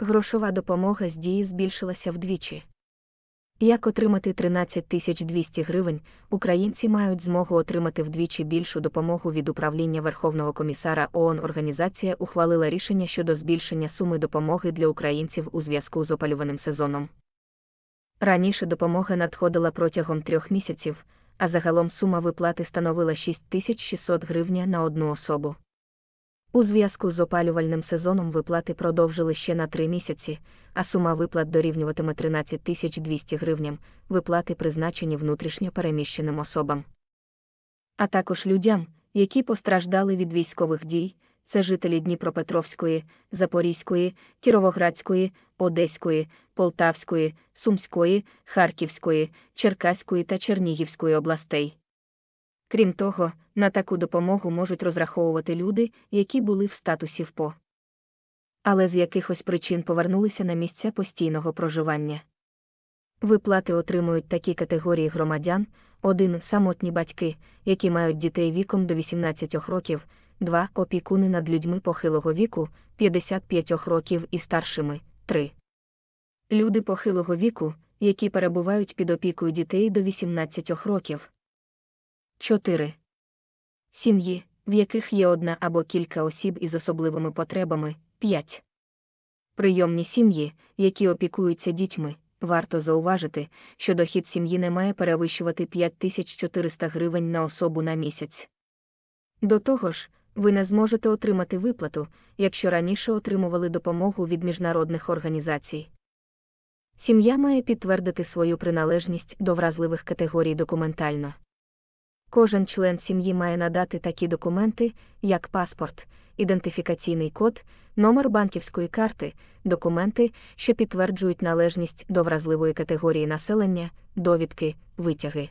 Грошова допомога з дії збільшилася вдвічі. Як отримати 13 200 гривень, українці мають змогу отримати вдвічі більшу допомогу від управління Верховного комісара ООН. Організація ухвалила рішення щодо збільшення суми допомоги для українців у зв'язку з опалюваним сезоном. Раніше допомога надходила протягом трьох місяців, а загалом сума виплати становила 6600 гривня на одну особу. У зв'язку з опалювальним сезоном виплати продовжили ще на три місяці, а сума виплат дорівнюватиме 13 200 гривням, виплати призначені внутрішньо переміщеним особам. А також людям, які постраждали від військових дій, це жителі Дніпропетровської, Запорізької, Кіровоградської, Одеської, Полтавської, Сумської, Харківської, Черкаської та Чернігівської областей. Крім того, на таку допомогу можуть розраховувати люди, які були в статусі ВПО. Але з якихось причин повернулися на місця постійного проживання. Виплати отримують такі категорії громадян: один самотні батьки, які мають дітей віком до 18 років, два опікуни над людьми похилого віку 55 років і старшими, три люди похилого віку, які перебувають під опікою дітей до 18 років. 4. Сім'ї, в яких є одна або кілька осіб із особливими потребами 5. Прийомні сім'ї, які опікуються дітьми. Варто зауважити, що дохід сім'ї не має перевищувати 5400 гривень на особу на місяць. До того ж, ви не зможете отримати виплату, якщо раніше отримували допомогу від міжнародних організацій. Сім'я має підтвердити свою приналежність до вразливих категорій документально. Кожен член сім'ї має надати такі документи, як паспорт, ідентифікаційний код, номер банківської карти, документи, що підтверджують належність до вразливої категорії населення, довідки, витяги.